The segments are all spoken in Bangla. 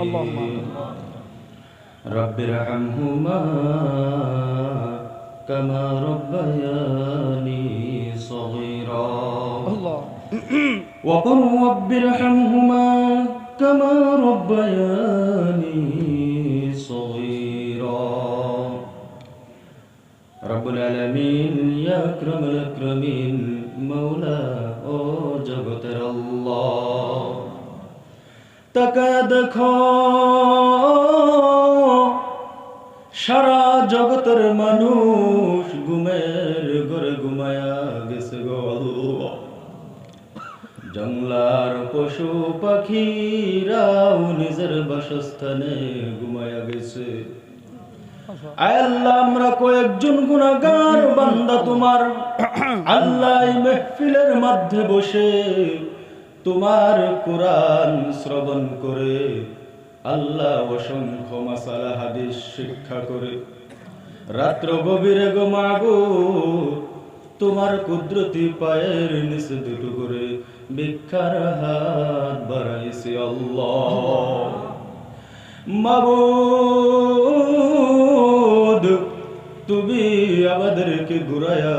اللهم رب ارحمهما كما ربياني صغيرا. الله. وقل رب ارحمهما كما ربياني صغيرا. رب العالمين يا أكرم الأكرمين مولا أوجبتر الله. তাকায় দেখো, সারা জগতের মানুষ ঘুমের ঘরে ঘুমায়া গেছে গো আল্লাহ। জংলার পশু পাখিরাও নিজের বাসস্থানে ঘুমায়া গেছে। আল্লাহ, আমরা কয়েকজন গুণাগার বান্দা তোমার। আল্লাহ মেহফিলের মধ্যে বসে তোমার কোরআন শ্রবণ করে, আল্লাহ অসংখ্য মাসালা, হাদিস, শিক্ষা করে। রাত্র গভীরে গো মাগো তোমার কুদরতি পায়ের নিচে দুটো করে ভিক্ষার হাত বাড়াইছি আল্লাহ। মাবুদ তুমি আমাদেরকে ঘুরাইয়া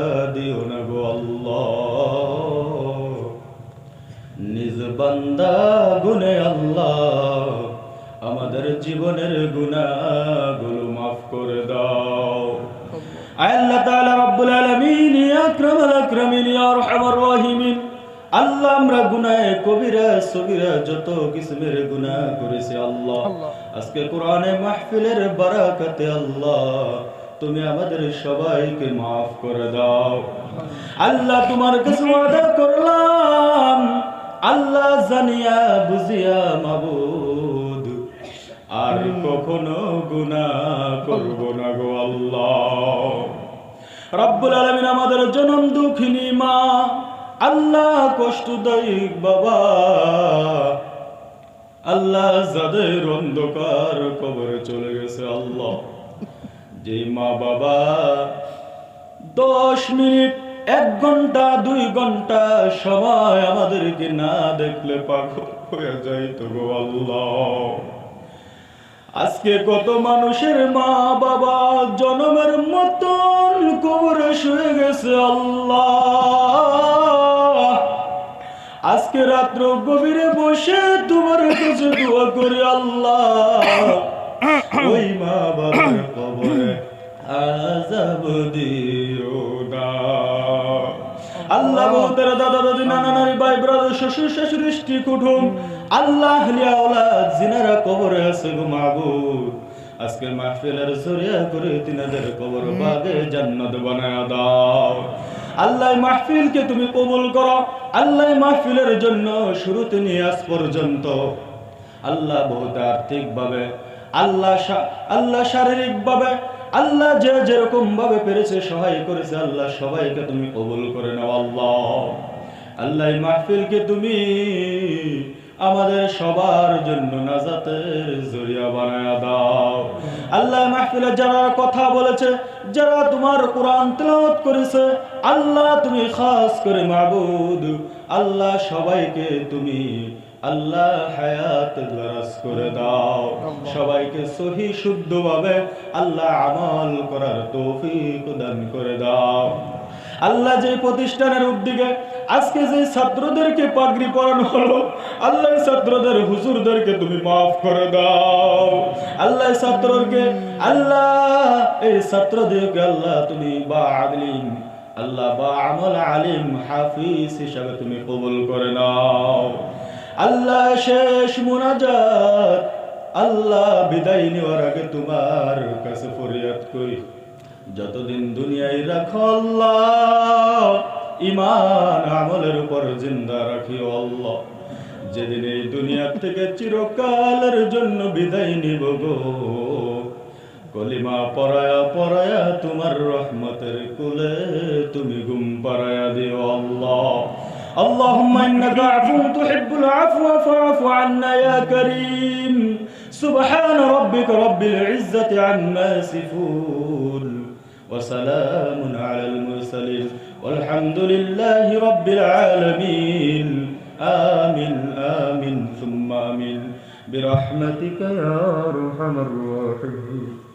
বান্দা গুনে আল্লাহ আমাদের জীবনের গুনাহগুলো মাফ করে দাও। আল্লাহ তাআলা রব্বুল আলামিন ইয়া আকরামাল আকরামিন ইয়া আরহামার রাহিমিন। আল্লাহ আমরা গুনাহে কবিরা সগীরা যত কিসমের গুনাহ করেছি আল্লাহ। আজকে কোরআনে মাহফিলের বারাকাতে আল্লাহ তুমি আমাদের সবাইকে মাফ করে দাও। আল্লাহ তোমার কাছে ওয়াদা করলাম আল্লাহ জানিয়া বুঝিয়া মাবুদ, আর কখনো গুনাহ করব না গো আল্লাহ। রব্বুল আলামিন আমাদের জনম দুঃখিনী মা, আল্লাহ কষ্টদায়ী বাবা। আল্লাহ যাদের অন্ধকার কবরে চলে গেছে আল্লাহ। যে মা বাবা দশ মিনিট এক ঘণ্টা, দুই ঘণ্টা সময় আমাদেরকে না দেখলে পাগল হয়ে যাইতো গো আল্লাহ। আজকে কত মানুষের মা বাবা জনমের মতন কবরে শুয়ে গেছে আল্লাহ। আজকে রাত্র গভীরে বসে তোমার কাছে দোয়া করি আল্লাহ। ওই মা বাবার কবরে আজাব দিও না। আল্লাহ বহুতের দাদা দাদি নানা নানি ভাই ব্রাদার শ্বশুর শাশুড়ি স্ত্রী কুটুম আল্লাহ আহলিয়া ওলাদ জিনারা কবরে আছে গো মাবুদ আজকে মাহফিলের জরিয়া করে তিনাদের কবর বাগে জান্নাত বানায়া দাও। আল্লাহ মাহফিলকে তুমি কবুল করো। আল্লাহ মাহফিলের জন্য শুরুতে নিয়ে আজ পর্যন্ত। আল্লাহ বহুত আর্থিক ভাবে আল্লাহ আল্লাহ শারীরিক ভাবে আল্লাহ যে যেরকম ভাবে পেরেছে, সহায় করেছে, আল্লাহ সবাইকে তুমি কবুল করে নাও, আল্লাহ। আল্লাহ মাহফিলকে তুমি আমাদের সবার জন্য নাজাতের জরিয়া বানায়া দাও। আল্লাহ মাহফিলে যারা কথা বলেছে, যারা তোমার কোরআন তেলাওয়াত করেছে, আল্লাহ তুমি খাস করে মাবুদ আল্লাহ সবাইকে তুমি আল্লাহ হায়াত দরাজ করে দাও। সবাইকে সহি শুদ্ধভাবে আল্লাহ আমল করার তৌফিক দান করে দাও। আল্লাহ যে প্রতিষ্ঠানের উদ্যোগে আজকে যে ছাত্রদেরকে পাগড়ি পরানো হলো, আল্লাহ ছাত্রদের হুজুরদেরকে তুমি মাফ করে দাও। আল্লাহ ছাত্রকে, আল্লাহ, এই ছাত্রদেরকে আল্লাহ তুমি বা আলিম, আল্লাহ বা আমল আলিম হাফিজ হিসাবে তুমি কবুল করে নাও। আল্লাহ শেষ মুনাজাত। আল্লাহ বিদায় নেওয়ার আগে তোমার কাছে ফরিয়াদ করি। যতদিন দুনিয়ায় রাখো আল্লাহ ইমান আমলের উপর জিন্দা রাখিও আল্লাহ। যেদিন এই দুনিয়া থেকে চিরকালের জন্য বিদায় নিব গো। কলিমা পরায়া পরায়া তোমার রহমতের কুলে তুমি গুম পারায়া দিও আল্লাহ। اللهم إنك عفو تحب العفو فاعف عنا يا كريم. سبحان ربك رب العزة عما يصفون. وسلام على المرسلين. والحمد لله رب العالمين. آمين آمين ثم آمين. برحمتك يا أرحم الراحمين.